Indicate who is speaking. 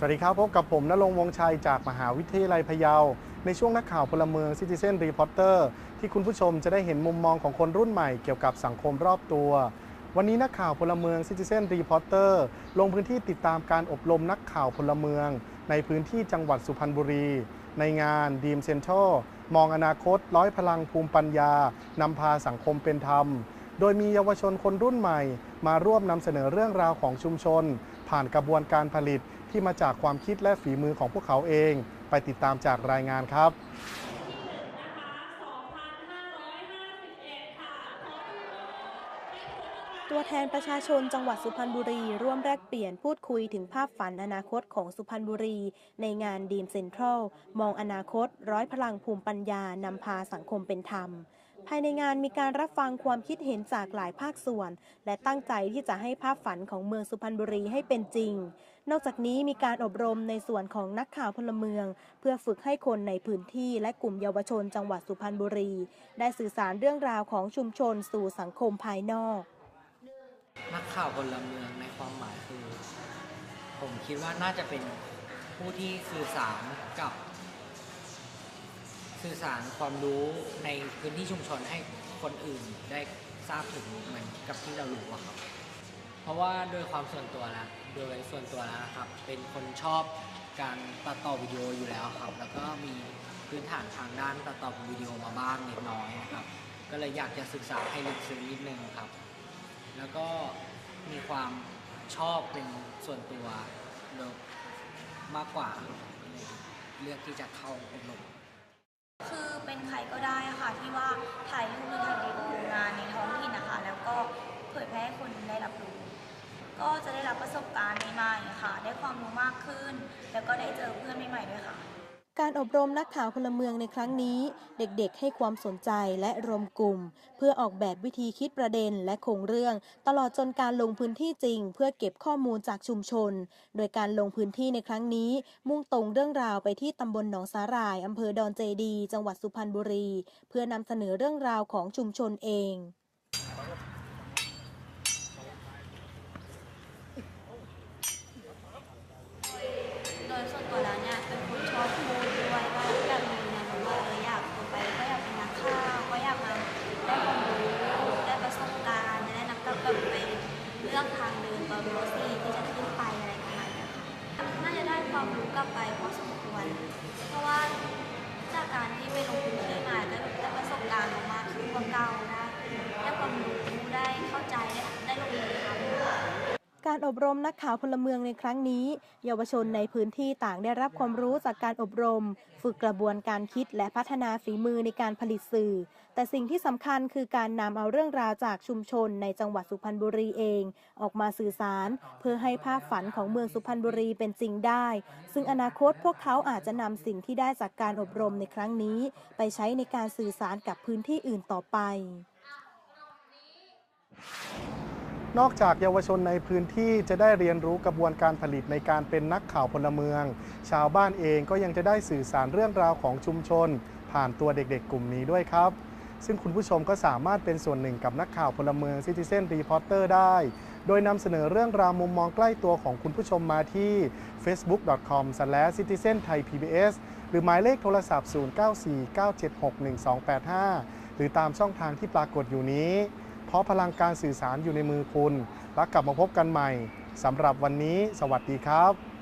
Speaker 1: สวัสดีครับ พบกับผมณรงวงชัยจากมหาวิทยาลัยพะเยา ในช่วงนักข่าวพลเมือง Citizen Reporter ที่คุณผู้ชมจะได้เห็นมุมมองของคนรุ่นใหม่เกี่ยวกับสังคมรอบตัว วันนี้นักข่าวพลเมือง Citizen Reporter ลงพื้นที่ติดตามการอบรมนักข่าวพลเมือง ในพื้นที่จังหวัดสุพรรณบุรี ในงานดีมเซ็นทรัลมองอนาคต ร้อยพลังภูมิปัญญานำพาสังคมเป็นธรรม โดยมีเยาวชนคนรุ่นใหม่ มาร่วมนำเสนอเรื่องราวของชุมชน ผ่านกระบวนการผลิต ที่มาจากความคิดและฝีมือของพวกเขาเอง ไปติดตามจากรายงานครับ
Speaker 2: ตัวแทนประชาชนจังหวัดสุพรรณบุรี ร่วมแลกเปลี่ยนพูดคุยถึงภาพฝันอนาคตของสุพรรณบุรี ในงานดีมเซ็นทรัล มองอนาคต ร้อยพลังภูมิปัญญานำพาสังคมเป็นธรรม ภายในงานมีการรับฟังความคิดเห็นจากหลายภาคส่วน และตั้งใจที่จะให้ภาพฝันของเมืองสุพรรณบุรีให้เป็นจริง นอกจากนี้มีการอบรมในส่วนของนักข่าวพลเมือง เพื่อฝึกให้คนในพื้นที่และกลุ่มเยาวชนจังหวัดสุพรรณบุรี ได้สื่อสารเรื่องราวของชุมชนสู่สังคมภายนอก
Speaker 3: นักข่าวพลเมืองในความหมายคือ ผมคิดว่าน่าจะเป็นผู้ที่สื่อสารกับ สื่อสารความรู้ในพื้นที่ชุมชนให้คนอื่นได้ทราบถึงเหมือนกับที่เรารู้อะครับ ราะว่าโดยความส่วนตัวแล้วโดยส่วนตัวแล้วนะครับ เป็นคนชอบการตัดต่อวิดีโออยู่แล้วครับ แล้วก็มีพื้นฐานทางด้านตัดต่อวิดีโอมาบ้างเล็กน้อยนะครับ ก็เลยอยากจะศึกษาให้ลึกซึ้งนิดนึงครับ แล้วก็มีความชอบเป็นส่วนตัวมากกว่าเลือกที่จะเข้าอบรม
Speaker 4: คือเป็นใครก็ได้ค่ะที่ว่าถ่ายรูปหรือถ่ายวีดีโองานในท้องถิ่นนะคะ แล้วก็เผยแพร่ให้คนได้รับรู้ ก็จะได้รับประสบการณ์ใหม่ๆค่ะ ได้ความรู้มากขึ้น แล้วก็ได้เจอเพื่อนใหม่ๆด้วยค่ะ
Speaker 2: การอบรมนักข่าวพลเมืองในครั้งนี้ เด็กๆ ให้ความสนใจและรวมกลุ่ม เพื่อออกแบบวิธีคิดประเด็นและโครงเรื่อง ตลอดจนการลงพื้นที่จริง เพื่อเก็บข้อมูลจากชุมชน โดยการลงพื้นที่ในครั้งนี้ มุ่งตรงเรื่องราวไปที่ตำบลหนองสาหร่ายอำเภอดอนเจดี จังหวัดสุพรรณบุรี เพื่อนำเสนอเรื่องราวของชุมชนเอง
Speaker 4: โดยส่วนตัวแล้วเนี่ยเป็นคนชอบพูดด้วยว่าอยากมีแนวโน้มว่าเอออยากต่อไปก็อยากเป็นนักข่าวก็อยากมาได้ความรู้ได้ประสบการณ์จะได้นำกลับไปเลือกทางเดินตอนม .4 ที่จะขึ้นไปอะไรประมาณนี้ค่ะน่าจะได้ความรู้กลับไปพอสมควร เพราะว่าจากการที่ไปลงพื้นที่
Speaker 2: การอบรมนักข่าวพลเมืองในครั้งนี้ เยาวชนในพื้นที่ต่างได้รับความรู้จากการอบรม ฝึกกระบวนการคิดและพัฒนาฝีมือในการผลิตสื่อ แต่สิ่งที่สำคัญคือการนำเอาเรื่องราวจากชุมชนในจังหวัดสุพรรณบุรีเอง ออกมาสื่อสาร เพื่อให้ภาพฝันของเมืองสุพรรณบุรีเป็นจริงได้ ซึ่งอนาคตพวกเขาอาจจะนำสิ่งที่ได้จากการอบรมในครั้งนี้ ไปใช้ในการสื่อสารกับพื้นที่อื่นต่อไป
Speaker 1: นอกจากเยาวชนในพื้นที่จะได้เรียนรู้กระบวนการผลิตในการเป็นนักข่าวพลเมือง ชาวบ้านเองก็ยังจะได้สื่อสารเรื่องราวของชุมชน ผ่านตัวเด็กๆ กลุ่มนี้ด้วยครับ ซึ่งคุณผู้ชมก็สามารถเป็นส่วนหนึ่งกับนักข่าวพลเมือง Citizen Reporter ได้ โดยนำเสนอเรื่องราวมุมมองใกล้ตัวของคุณผู้ชมมาที่ facebook.com/citizenthaipbs หรือหมายเลขโทรศัพท์ 0949761285 หรือตามช่องทางที่ปรากฏอยู่นี้ เพราะพลังการสื่อสารอยู่ในมือคุณ แล้วกลับมาพบกันใหม่สำหรับวันนี้ สวัสดีครับ